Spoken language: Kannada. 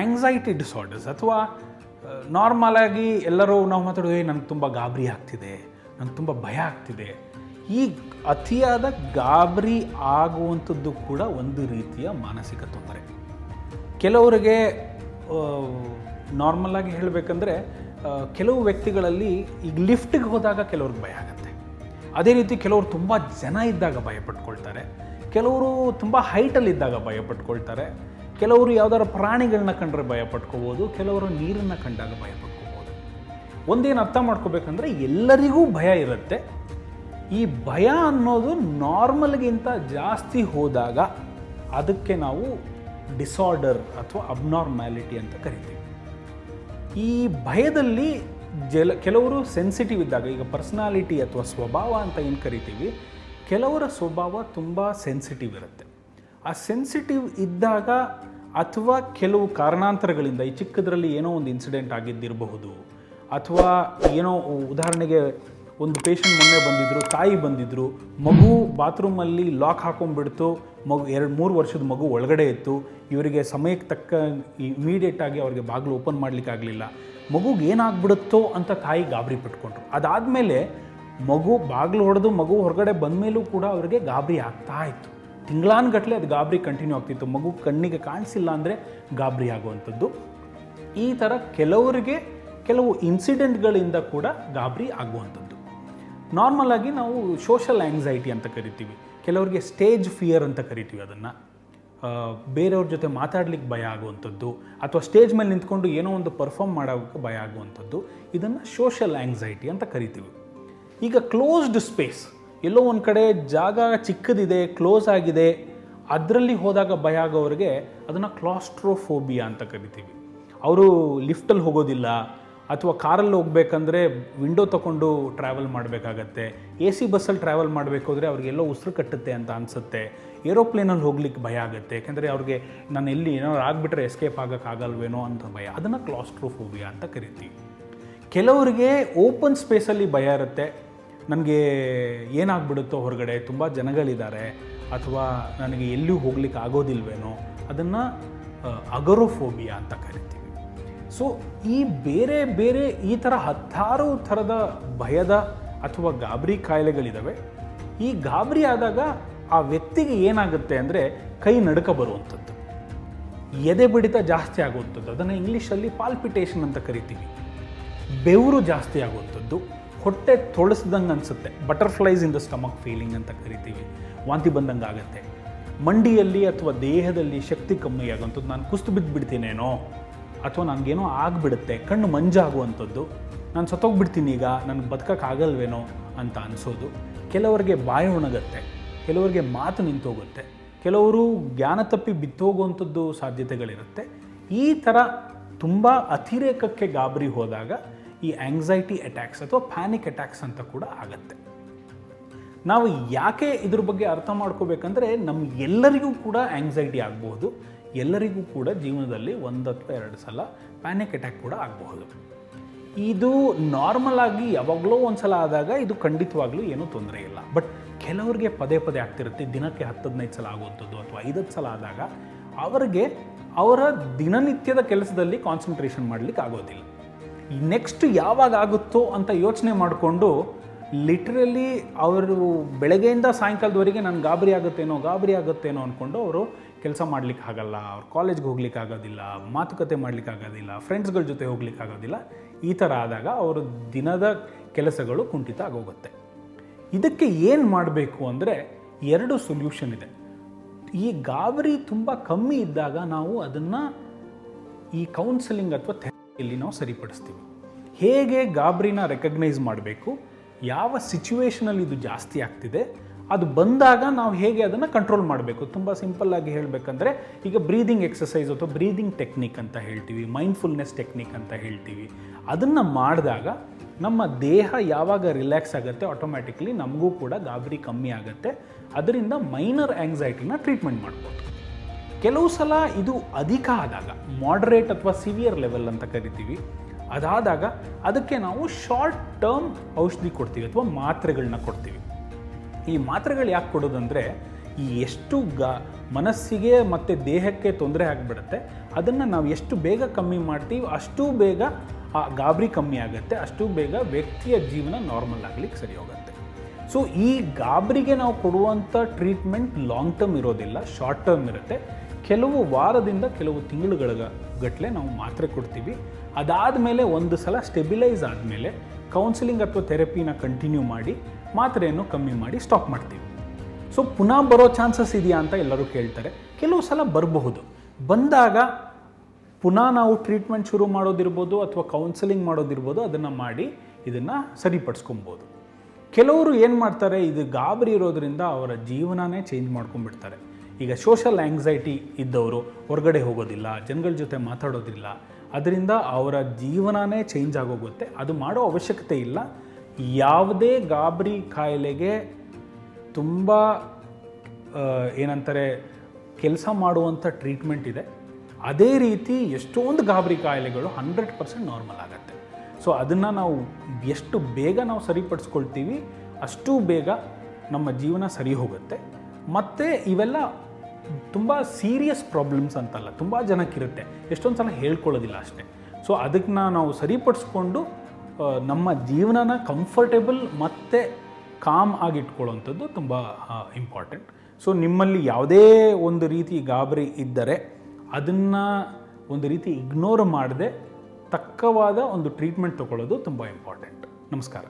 ಆಂಗ್ಸೈಟಿ ಡಿಸಾರ್ಡರ್ಸ್ ಅಥವಾ ನಾರ್ಮಲಾಗಿ ಎಲ್ಲರೂ ನಾವು ಮಾತಾಡೋದು "ಏ, ನನಗೆ ತುಂಬ ಗಾಬರಿ ಆಗ್ತಿದೆ ನನಗೆ ತುಂಬ ಭಯ ಆಗ್ತಿದೆ. ಈ ಅತಿಯಾದ ಗಾಬರಿ ಆಗುವಂಥದ್ದು ಕೂಡ ಒಂದು ರೀತಿಯ ಮಾನಸಿಕ ತೊಂದರೆ. ಕೆಲವರಿಗೆ ನಾರ್ಮಲಾಗಿ ಹೇಳಬೇಕಂದ್ರೆ ಕೆಲವು ವ್ಯಕ್ತಿಗಳಲ್ಲಿ ಈಗ ಲಿಫ್ಟಿಗೆ ಹೋದಾಗ ಕೆಲವ್ರಿಗೆ ಭಯ ಆಗುತ್ತೆ. ಅದೇ ರೀತಿ ಕೆಲವರು ತುಂಬ ಜನ ಇದ್ದಾಗ ಭಯ ಪಟ್ಕೊಳ್ತಾರೆ ಕೆಲವರು ತುಂಬ ಹೈಟಲ್ಲಿದ್ದಾಗ ಭಯ ಪಟ್ಕೊಳ್ತಾರೆ ಕೆಲವರು ಯಾವ್ದಾದ್ರು ಪ್ರಾಣಿಗಳನ್ನ ಕಂಡ್ರೆ ಭಯ ಪಟ್ಕೋಬೋದು, ಕೆಲವರು ನೀರನ್ನು ಕಂಡಾಗ ಭಯ ಪಟ್ಕೋಬೋದು. ಒಂದೇನು ಅರ್ಥ ಮಾಡ್ಕೋಬೇಕಂದ್ರೆ ಎಲ್ಲರಿಗೂ ಭಯ ಇರುತ್ತೆ. ಈ ಭಯ ಅನ್ನೋದು ನಾರ್ಮಲ್ಗಿಂತ ಜಾಸ್ತಿ ಹೋದಾಗ ಅದಕ್ಕೆ ನಾವು ಡಿಸಾರ್ಡರ್ ಅಥವಾ ಅಬ್ನಾರ್ಮ್ಯಾಲಿಟಿ ಅಂತ ಕರಿತೀವಿ. ಈ ಭಯದಲ್ಲಿ ಜಲ, ಕೆಲವರು ಸೆನ್ಸಿಟಿವ್ ಇದ್ದಾಗ, ಈಗ ಪರ್ಸ್ನಾಲಿಟಿ ಅಥವಾ ಸ್ವಭಾವ ಅಂತ ಏನು ಕರಿತೀವಿ? ಕೆಲವರ ಸ್ವಭಾವ ತುಂಬ ಸೆನ್ಸಿಟಿವ್ ಇರುತ್ತೆ. ಆ ಸೆನ್ಸಿಟಿವ್ ಇದ್ದಾಗ ಅಥವಾ ಕೆಲವು ಕಾರಣಾಂತರಗಳಿಂದ ಈ ಚಿಕ್ಕದರಲ್ಲಿ ಏನೋ ಒಂದು ಇನ್ಸಿಡೆಂಟ್ ಆಗಿದ್ದಿರಬಹುದು, ಅಥವಾ ಏನೋ ಉದಾಹರಣೆಗೆ ಒಂದು ಪೇಷಂಟ್ ಮೊನ್ನೆ ಬಂದಿದ್ದರು ತಾಯಿ ಬಂದಿದ್ದರು ಮಗು ಬಾತ್ರೂಮಲ್ಲಿ ಲಾಕ್ ಹಾಕೊಂಡ್ಬಿಡ್ತು, ಮಗು ಎರಡು ಮೂರು ವರ್ಷದ ಮಗು ಒಳಗಡೆ ಇತ್ತು, ಇವರಿಗೆ ಸಮಯಕ್ಕೆ ತಕ್ಕ ಇಮಿಡಿಯೇಟ್ ಆಗಿ ಅವ್ರಿಗೆ ಬಾಗಿಲು ಓಪನ್ ಮಾಡ್ಲಿಕ್ಕೆ ಆಗಲಿಲ್ಲ. ಮಗುಗೆ ಏನಾಗ್ಬಿಡುತ್ತೋ ಅಂತ ತಾಯಿ ಗಾಬರಿ ಪಟ್ಕೊಂಡ್ರು. ಅದಾದಮೇಲೆ ಮಗು ಬಾಗಿಲು ಹೊಡೆದು ಮಗು ಹೊರಗಡೆ ಬಂದಮೇಲೂ ಕೂಡ ಅವರಿಗೆ ಗಾಬರಿ ಆಗ್ತಾ ಇತ್ತು. ತಿಂಗಳಾನ್ಗಟ್ಲೆ ಅದು ಗಾಬರಿ ಕಂಟಿನ್ಯೂ ಆಗ್ತಿತ್ತು. ಮಗು ಕಣ್ಣಿಗೆ ಕಾಣಿಸಿಲ್ಲ ಅಂದರೆ ಗಾಬರಿ ಆಗುವಂಥದ್ದು. ಈ ಥರ ಕೆಲವರಿಗೆ ಕೆಲವು ಇನ್ಸಿಡೆಂಟ್ಗಳಿಂದ ಕೂಡ ಗಾಬರಿ ಆಗುವಂಥದ್ದು. ನಾರ್ಮಲ್ ಆಗಿ ನಾವು ಸೋಷಲ್ ಆ್ಯಂಗ್ಸೈಟಿ ಅಂತ ಕರಿತೀವಿ. ಕೆಲವರಿಗೆ ಸ್ಟೇಜ್ ಫಿಯರ್ ಅಂತ ಕರಿತೀವಿ ಅದನ್ನು. ಬೇರೆಯವ್ರ ಜೊತೆ ಮಾತಾಡ್ಲಿಕ್ಕೆ ಭಯ ಆಗುವಂಥದ್ದು, ಅಥವಾ ಸ್ಟೇಜ್ ಮೇಲೆ ನಿಂತ್ಕೊಂಡು ಏನೋ ಒಂದು ಪರ್ಫಾರ್ಮ್ ಮಾಡೋಕ್ಕೆ ಭಯ ಆಗುವಂಥದ್ದು, ಇದನ್ನು ಸೋಷಲ್ ಆ್ಯಂಗ್ಸೈಟಿ ಅಂತ ಕರಿತೀವಿ. ಈಗ ಕ್ಲೋಸ್ಡ್ ಸ್ಪೇಸ್ ಎಲ್ಲೋ ಒಂದು ಕಡೆ ಜಾಗ ಚಿಕ್ಕದಿದೆ ಕ್ಲೋಸ್ ಆಗಿದೆ, ಅದರಲ್ಲಿ ಹೋದಾಗ ಭಯ ಆಗೋರಿಗೆ ಅದನ್ನು ಕ್ಲಾಸ್ಟ್ರೋಫೋಬಿಯಾ ಅಂತ ಕರಿತೀವಿ. ಅವರು ಲಿಫ್ಟಲ್ಲಿ ಹೋಗೋದಿಲ್ಲ, ಅಥವಾ ಕಾರಲ್ಲಿ ಹೋಗಬೇಕಂದ್ರೆ ವಿಂಡೋ ತಗೊಂಡು ಟ್ರಾವೆಲ್ ಮಾಡಬೇಕಾಗತ್ತೆ ಎ ಸಿ ಬಸ್ಸಲ್ಲಿ ಟ್ರಾವೆಲ್ ಮಾಡಬೇಕಾದ್ರೆ ಅವ್ರಿಗೆಲ್ಲೋ ಉಸಿರು ಕಟ್ಟುತ್ತೆ ಅಂತ ಅನಿಸುತ್ತೆ. ಏರೋಪ್ಲೇನಲ್ಲಿ ಹೋಗ್ಲಿಕ್ಕೆ ಭಯ ಆಗುತ್ತೆ, ಯಾಕೆಂದರೆ ಅವ್ರಿಗೆ ನಾನು ಎಲ್ಲಿ ಏನಾದ್ರು ಆಗಿಬಿಟ್ರೆ ಎಸ್ಕೇಪ್ ಆಗೋಕ್ಕಾಗಲ್ವೇನೋ ಅಂತ ಭಯ. ಅದನ್ನು ಕ್ಲಾಸ್ಟ್ರೋಫೋಬಿಯಾ ಅಂತ ಕರಿತೀವಿ. ಕೆಲವರಿಗೆ ಓಪನ್ ಸ್ಪೇಸಲ್ಲಿ ಭಯ ಇರುತ್ತೆ ನನಗೆ ಏನಾಗ್ಬಿಡುತ್ತೋ ಹೊರಗಡೆ ತುಂಬ ಜನಗಳಿದ್ದಾರೆ ಅಥವಾ ನನಗೆ ಎಲ್ಲೂ ಹೋಗ್ಲಿಕ್ಕೆ ಆಗೋದಿಲ್ವೇನೋ ಅದನ್ನು ಅಗರೋಫೋಬಿಯಾ ಅಂತ ಕರಿತೀವಿ. ಸೊ ಈ ಬೇರೆ ಬೇರೆ ಈ ಥರ ಹತ್ತಾರು ಥರದ ಭಯದ ಅಥವಾ ಗಾಬರಿ ಕಾಯಿಲೆಗಳಿದ್ದಾವೆ ಈ ಗಾಬರಿ ಆದಾಗ ಆ ವ್ಯಕ್ತಿಗೆ ಏನಾಗುತ್ತೆ ಅಂದರೆ ಕೈ ನಡುಕ ಬರುವಂಥದ್ದು ಎದೆ ಬಿಡಿತ ಜಾಸ್ತಿ ಆಗುವಂಥದ್ದು ಅದನ್ನು ಇಂಗ್ಲೀಷಲ್ಲಿ ಪಾಲ್ಪಿಟೇಷನ್ ಅಂತ ಕರಿತೀವಿ. ಬೆವರು ಜಾಸ್ತಿ ಆಗುವಂಥದ್ದು ಹೊಟ್ಟೆ ತೊಳಸ್ದಂಗೆ ಅನಿಸುತ್ತೆ. Butterflies in the stomach feeling ಅಂತ ಕರಿತೀವಿ. ವಾಂತಿ ಬಂದಂಗೆ ಆಗುತ್ತೆ. ಮಂಡಿಯಲ್ಲಿ ಅಥವಾ ದೇಹದಲ್ಲಿ ಶಕ್ತಿ ಕಮ್ಮಿ ಆಗುವಂಥದ್ದು, ನಾನು ಕುಸ್ತು ಬಿದ್ದು ಬಿಡ್ತೀನೇನೋ ಅಥವಾ ನನಗೇನೋ ಆಗಿಬಿಡುತ್ತೆ, ಕಣ್ಣು ಮಂಜಾಗುವಂಥದ್ದು, ನಾನು ಸತ್ತೋಗ್ಬಿಡ್ತೀನಿ ಈಗ, ನನಗೆ ಬದುಕೋಕ್ಕಾಗಲ್ವೇನೋ ಅಂತ ಅನಿಸೋದು. ಕೆಲವರಿಗೆ ಬಾಯಿ ಒಣಗತ್ತೆ, ಕೆಲವರಿಗೆ ಮಾತು ನಿಂತೋಗುತ್ತೆ, ಕೆಲವರು ಜ್ಞಾನ ತಪ್ಪಿ ಬಿತ್ತೋಗುವಂಥದ್ದು ಸಾಧ್ಯತೆಗಳಿರುತ್ತೆ. ಈ ಥರ ತುಂಬ ಅತಿರೇಕಕ್ಕೆ ಗಾಬರಿ ಹೋದಾಗ ಈ ಆಂಗ್ಸೈಟಿ ಅಟ್ಯಾಕ್ಸ್ ಅಥವಾ ಪ್ಯಾನಿಕ್ ಅಟ್ಯಾಕ್ಸ್ ಅಂತ ಕೂಡ ಆಗುತ್ತೆ. ನಾವು ಯಾಕೆ ಇದ್ರ ಬಗ್ಗೆ ಅರ್ಥ ಮಾಡ್ಕೋಬೇಕಂದ್ರೆ ನಮ್ಮ ಎಲ್ಲರಿಗೂ ಕೂಡ ಆಂಗ್ಸೈಟಿ ಆಗಬಹುದು. ಎಲ್ಲರಿಗೂ ಕೂಡ ಜೀವನದಲ್ಲಿ ಒಂದು ಅಥವಾ ಎರಡು ಸಲ ಪ್ಯಾನಿಕ್ ಅಟ್ಯಾಕ್ ಕೂಡ ಆಗಬಹುದು. ಇದು ನಾರ್ಮಲ್ ಆಗಿ ಯಾವಾಗಲೋ ಒಂದು ಸಲ ಆದಾಗ ಇದು ಖಂಡಿತವಾಗ್ಲೂ ಏನೂ ತೊಂದರೆ ಇಲ್ಲ. ಬಟ್ ಕೆಲವರಿಗೆ ಪದೇ ಪದೇ ಆಗ್ತಿರುತ್ತೆ. ದಿನಕ್ಕೆ ಹತ್ತು ಹದಿನೈದು ಸಲ ಆಗುವಂಥದ್ದು ಅಥವಾ ಐದತ್ತು ಸಲ ಆದಾಗ, ಅವರಿಗೆ ಅವರ ದಿನನಿತ್ಯದ ಕೆಲಸದಲ್ಲಿ ಕಾನ್ಸಂಟ್ರೇಷನ್ ಮಾಡಲಿಕ್ಕೆ ಆಗೋದಿಲ್ಲ. ನೆಕ್ಸ್ಟ್ ಯಾವಾಗ ಆಗುತ್ತೋ ಅಂತ ಯೋಚನೆ ಮಾಡಿಕೊಂಡು ಲಿಟ್ರಲಿ ಅವರು ಬೆಳಗ್ಗೆಯಿಂದ ಸಾಯಂಕಾಲದವರೆಗೆ ನಾನು ಗಾಬರಿ ಆಗುತ್ತೇನೋ ಗಾಬರಿ ಆಗುತ್ತೇನೋ ಅಂದ್ಕೊಂಡು ಅವರು ಕೆಲಸ ಮಾಡ್ಲಿಕ್ಕೆ ಆಗಲ್ಲ, ಅವ್ರು ಕಾಲೇಜ್ಗೆ ಹೋಗ್ಲಿಕ್ಕೆ ಆಗೋದಿಲ್ಲ, ಮಾತುಕತೆ ಮಾಡ್ಲಿಕ್ಕೆ ಆಗೋದಿಲ್ಲ ಫ್ರೆಂಡ್ಸ್ಗಳ ಜೊತೆ ಹೋಗ್ಲಿಕ್ಕೆ ಆಗೋದಿಲ್ಲ, ಈ ಥರ ಆದಾಗ ಅವರ ದಿನದ ಕೆಲಸಗಳು ಕುಂಠಿತ ಆಗೋಗುತ್ತೆ. ಇದಕ್ಕೆ ಏನು ಮಾಡಬೇಕು ಅಂದರೆ ಎರಡು ಸೊಲ್ಯೂಷನ್ ಇದೆ. ಈ ಗಾಬರಿ ತುಂಬ ಕಮ್ಮಿ ಇದ್ದಾಗ ನಾವು ಅದನ್ನು ಈ ಕೌನ್ಸಿಲಿಂಗ್ ಅಥವಾ ಥೆರಪಿಯಲ್ಲಿ ನಾವು ಸರಿಪಡಿಸ್ತೀವಿ. ಹೇಗೆ ಗಾಬ್ರಿನ ರೆಕಗ್ನೈಸ್ ಮಾಡಬೇಕು, ಯಾವ ಸಿಚುವೇಷನಲ್ಲಿ ಇದು ಜಾಸ್ತಿ ಆಗ್ತಿದೆ, ಅದು ಬಂದಾಗ ನಾವು ಹೇಗೆ ಅದನ್ನು ಕಂಟ್ರೋಲ್ ಮಾಡಬೇಕು. ತುಂಬ ಸಿಂಪಲ್ಲಾಗಿ ಹೇಳಬೇಕಂದ್ರೆ, ಈಗ ಬ್ರೀದಿಂಗ್ ಎಕ್ಸಸೈಸ್ ಅಥವಾ ಬ್ರೀದಿಂಗ್ ಟೆಕ್ನಿಕ್ ಅಂತ ಹೇಳ್ತೀವಿ ಮೈಂಡ್ಫುಲ್ನೆಸ್ ಟೆಕ್ನಿಕ್ ಅಂತ ಹೇಳ್ತೀವಿ. ಅದನ್ನು ಮಾಡಿದಾಗ ನಮ್ಮ ದೇಹ ಯಾವಾಗ ರಿಲ್ಯಾಕ್ಸ್ ಆಗುತ್ತೆ ಆಟೋಮ್ಯಾಟಿಕ್ಲಿ ನಮಗೂ ಕೂಡ ಗಾಬರಿ ಕಮ್ಮಿ ಆಗುತ್ತೆ. ಅದರಿಂದ ಮೈನರ್ ಆ್ಯಂಗ್ಸೈಟಿನ ಟ್ರೀಟ್ಮೆಂಟ್ ಮಾಡ್ಬೋದು. ಕೆಲವು ಸಲ ಇದು ಅಧಿಕ ಆದಾಗ ಮಾಡ್ರೇಟ್ ಅಥವಾ ಸಿವಿಯರ್ ಲೆವೆಲ್ ಅಂತ ಕರಿತೀವಿ. ಅದಾದಾಗ ಅದಕ್ಕೆ ನಾವು ಶಾರ್ಟ್ ಟರ್ಮ್ ಔಷಧಿ ಕೊಡ್ತೀವಿ ಅಥವಾ ಮಾತ್ರೆಗಳನ್ನ ಕೊಡ್ತೀವಿ. ಈ ಮಾತ್ರೆಗಳು ಯಾಕೆ ಕೊಡೋದಂದರೆ, ಈ ಎಷ್ಟು ಗ, ಮನಸ್ಸಿಗೆ ಮತ್ತು ದೇಹಕ್ಕೆ ತೊಂದರೆ ಆಗಿಬಿಡುತ್ತೆ. ಅದನ್ನು ನಾವು ಎಷ್ಟು ಬೇಗ ಕಮ್ಮಿ ಮಾಡ್ತೀವಿ, ಅಷ್ಟು ಬೇಗ ಆ ಗಾಬರಿ ಕಮ್ಮಿ ಆಗುತ್ತೆ, ಅಷ್ಟು ಬೇಗ ವ್ಯಕ್ತಿಯ ಜೀವನ ನಾರ್ಮಲ್ ಆಗಲಿಕ್ಕೆ ಸರಿ ಹೋಗುತ್ತೆ. ಸೊ ಈ ಗಾಬರಿಗೆ ನಾವು ಕೊಡುವಂಥ ಟ್ರೀಟ್ಮೆಂಟ್ ಲಾಂಗ್ ಟರ್ಮ್ ಇರೋದಿಲ್ಲ ಶಾರ್ಟ್ ಟರ್ಮ್ ಇರುತ್ತೆ. ಕೆಲವು ವಾರದಿಂದ ಕೆಲವು ತಿಂಗಳುಗಳ ಗಟ್ಟಲೆ ನಾವು ಮಾತ್ರೆ ಕೊಡ್ತೀವಿ. ಅದಾದ ಮೇಲೆ ಒಂದು ಸಲ ಸ್ಟೆಬಿಲೈಸ್ ಆದಮೇಲೆ ಕೌನ್ಸಿಲಿಂಗ್ ಅಥವಾ ಥೆರಪಿನ ಕಂಟಿನ್ಯೂ ಮಾಡಿ ಮಾತ್ರೆಯನ್ನು ಕಮ್ಮಿ ಮಾಡಿ ಸ್ಟಾಪ್ ಮಾಡ್ತೀವಿ. ಸೊ ಪುನಃ ಬರೋ ಚಾನ್ಸಸ್ ಇದೆಯಾ ಅಂತ ಎಲ್ಲರೂ ಕೇಳ್ತಾರೆ. ಕೆಲವು ಸಲ ಬರಬಹುದು. ಬಂದಾಗ ಪುನಃ ನಾವು ಟ್ರೀಟ್ಮೆಂಟ್ ಶುರು ಮಾಡೋದಿರ್ಬೋದು ಅಥವಾ ಕೌನ್ಸಿಲಿಂಗ್ ಮಾಡೋದಿರ್ಬೋದು, ಅದನ್ನು ಮಾಡಿ ಇದನ್ನು ಸರಿಪಡಿಸ್ಕೊಬೋದು. ಕೆಲವರು ಏನು ಮಾಡ್ತಾರೆ, ಇದು ಗಾಬರಿ ಇರೋದರಿಂದ ಅವರ ಜೀವನನೇ ಚೇಂಜ್ ಮಾಡ್ಕೊಂಡ್ಬಿಡ್ತಾರೆ. ಈಗ ಸೋಷಲ್ ಆ್ಯಂಗ್ಸೈಟಿ ಇದ್ದವರು ಹೊರಗಡೆ ಹೋಗೋದಿಲ್ಲ, ಜನಗಳ ಜೊತೆ ಮಾತಾಡೋದಿಲ್ಲ, ಅದರಿಂದ ಅವರ ಜೀವನನೇ ಚೇಂಜ್ ಆಗೋಗುತ್ತೆ. ಅದು ಮಾಡೋ ಅವಶ್ಯಕತೆ ಇಲ್ಲ. ಯಾವುದೇ ಗಾಬರಿ ಕಾಯಿಲೆಗೆ ತುಂಬ ಏನಂತಾರೆ, ಕೆಲಸ ಮಾಡುವಂಥ ಟ್ರೀಟ್ಮೆಂಟ್ ಇದೆ. ಅದೇ ರೀತಿ ಎಷ್ಟೊಂದು ಗಾಬರಿ ಕಾಯಿಲೆಗಳು ಹಂಡ್ರೆಡ್ ಪರ್ಸೆಂಟ್ ನಾರ್ಮಲ್ ಆಗುತ್ತೆ. ಸೊ ಅದನ್ನು ನಾವು ಎಷ್ಟು ಬೇಗ ನಾವು ಸರಿಪಡಿಸ್ಕೊಳ್ತೀವಿ, ಅಷ್ಟು ಬೇಗ ನಮ್ಮ ಜೀವನ ಸರಿ ಹೋಗುತ್ತೆ. ಮತ್ತು ಇವೆಲ್ಲ ತುಂಬ ಸೀರಿಯಸ್ ಪ್ರಾಬ್ಲಮ್ಸ್ ಅಂತಲ್ಲ, ತುಂಬ ಜನಕ್ಕಿರುತ್ತೆ. ಎಷ್ಟೊಂದು ಸಲ ಹೇಳ್ಕೊಳ್ಳೋದಿಲ್ಲ ಅಷ್ಟೇ. ಸೊ ಅದಕ್ಕೆ ನಾವು ಸರಿಪಡಿಸ್ಕೊಂಡು ನಮ್ಮ ಜೀವನನ ಕಂಫರ್ಟೇಬಲ್ ಮತ್ತು ಕಾಮ್ ಆಗಿಟ್ಕೊಳ್ಳೋವಂಥದ್ದು ತುಂಬ ಇಂಪಾರ್ಟೆಂಟ್ ಸೊ ನಿಮ್ಮಲ್ಲಿ ಯಾವುದೇ ಒಂದು ರೀತಿ ಗಾಬರಿ ಇದ್ದರೆ, ಅದನ್ನು ಒಂದು ರೀತಿ ಇಗ್ನೋರ್ ಮಾಡದೆ, ತಕ್ಕವಾದ ಒಂದು ಟ್ರೀಟ್ಮೆಂಟ್ ತಗೊಳ್ಳೋದು ತುಂಬ ಇಂಪಾರ್ಟೆಂಟ್ ನಮಸ್ಕಾರ.